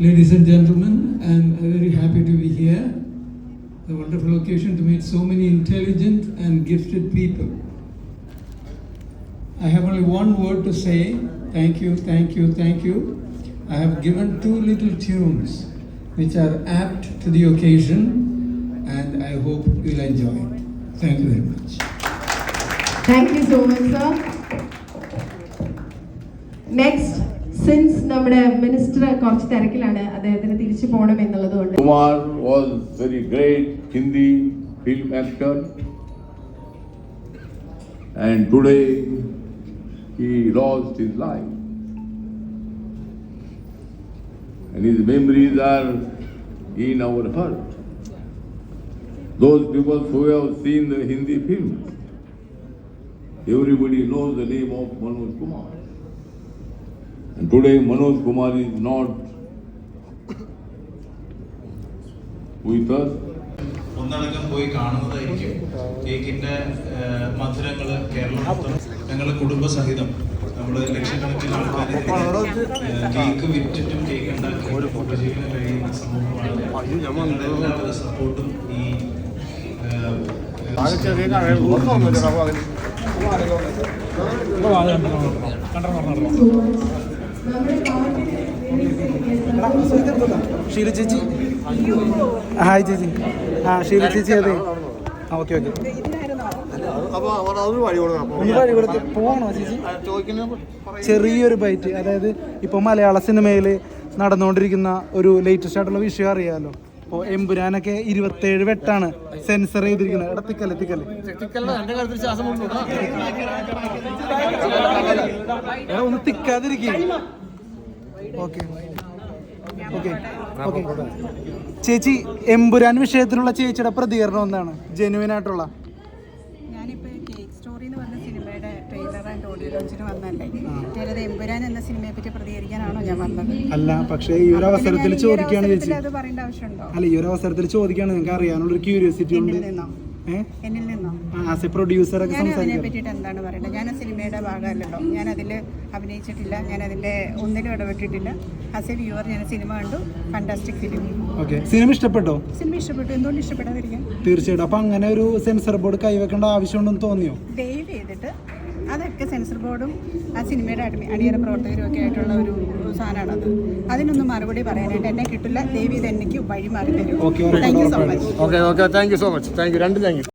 Ladies and gentlemen, I'm very happy to be here. A wonderful occasion to meet so many intelligent and gifted people. I have only one word to say thank you, thank you, thank you. I have given two little tunes which are apt to the occasion and I hope you'll enjoy it. Thank you very much. Thank you so much, sir. Next. Since നമ്മുടെ minister കുറച്ച് തിരക്കിലാണ് അദ്ദേഹത്തിന് തിരിച്ചു പോകണം എന്നുള്ളത് കൊണ്ട് Kumar was very great Hindi film actor and today he lost his life. And his memories are in our heart. Those people who have seen the Hindi films, everybody knows the name of Manoj Kumar. And today Manoj Kumar is not with us. ഒന്നടങ്കം പോയി കാണുന്നതായിരിക്കും. കേക്കിന്റെ മധുരങ്ങൾ കേരളം മൊത്തം ഞങ്ങളുടെ കുടുംബസഹിതം നമ്മൾ ലക്ഷക്കണക്കിന് ആൾക്കാരെ cake വിറ്റിട്ടും cake ഉണ്ടാക്കി ഉപജീവനം കഴിയുന്ന സമൂഹമാണ്. എല്ലാവരുടെ സപ്പോർട്ടും ഈ ഷീല ചേച്ചി? ഹായ് ചേച്ചി. ആ ഷീല ചേച്ചി അതെ. ആ ഓക്കെ ഓക്കെ. ചെറിയൊരു ബൈറ്റ് അതായത് ഇപ്പൊ മലയാള സിനിമയിൽ നടന്നുകൊണ്ടിരിക്കുന്ന ഒരു ലേറ്റസ്റ്റ് ആയിട്ടുള്ള വിഷയം അറിയാമല്ലോ ഇപ്പോൾ എമ്പുരാനൊക്കെ ഇരുപത്തേഴ് വെട്ടാണ് സെൻസർ ചെയ്തിരിക്കുന്നത്. എടാ തിക്കല്ലേ തിക്കല്ലേ ഒന്ന് തിക്കാതിരിക്കും. ഓക്കെ. ഓക്കെ. ഓക്കെ. ചേച്ചി എമ്പുരാൻ വിഷയത്തിലുള്ള ചേച്ചിയുടെ പ്രതികരണം എന്താണ്? ജെനുവിൻ ആയിട്ടുള്ള ഞാനിപ്പോൾ കേക്ക് സ്റ്റോറി എന്ന് പറഞ്ഞ സിനിമയുടെ ലോഞ്ചിന് വന്നല്ലേ? ഞാനത് എമ്പുരാൻ എന്ന സിനിമയെ പറ്റി പ്രതികരിക്കാനാണോ ഞാൻ വന്നത്? അല്ല പക്ഷേ ഈ ഒരു അവസരത്തിൽ ചോദിക്കുകയാണ് ചേച്ചി. അത് പറയേണ്ട ആവശ്യമുണ്ടോ? അല്ല ഈ ഒരു അവസരത്തിൽ ചോദിക്കുകയാണ് നിങ്ങൾക്ക് അറിയാനുള്ള ഒരു ക്യൂരിയോസിറ്റി ഉണ്ട്. എന്നിൽ നിന്നോ? ആസ് എ പ്രൊഡ്യൂസർ ഞാൻ അതിനെ പറ്റിട്ട് പറ്റിയിട്ട് എന്താണ് പറയേണ്ടത്? ഞാൻ ആ സിനിമയുടെ ഭാഗമല്ലല്ലോ. ഞാൻ അതിൽ അഭിനയിച്ചിട്ടില്ല. ഞാൻ അതിന്റെ ഒന്നിലും ഇടപെട്ടിട്ടില്ല. ആസ് എ വ്യൂവർ ഞാൻ സിനിമ കണ്ടു. ഫാന്റാസ്റ്റിക് ഫിലിം ഓക്കെ സിനിമ ഇഷ്ടപ്പെട്ടോ? സിനിമ ഇഷ്ടപ്പെട്ടു. എന്തുകൊണ്ട് ഇഷ്ടപ്പെടാതിരിക്കാൻ? തീർച്ചയായിട്ടും. അപ്പൊ അങ്ങനെ ഒരു സെൻസർ ബോർഡ് കൈവെക്കേണ്ട ആവശ്യമുണ്ടെന്ന് തോന്നിയോ? ദയവ് ചെയ്തിട്ട് അതൊക്കെ സെൻസർ ബോർഡും ആ സിനിമയുടെ അടി അടിയറ പ്രവർത്തകരും ഒക്കെ ആയിട്ടുള്ള ഒരു സാധനമാണത്. അതിനൊന്നും മറുപടി പറയാനായിട്ട് എന്നെ കിട്ടില്ല. ദേവി ഇത് എനിക്ക് വഴി മാറി തരും thank you so much okay okay thank you so much thank you രണ്ട് താങ്ക് യു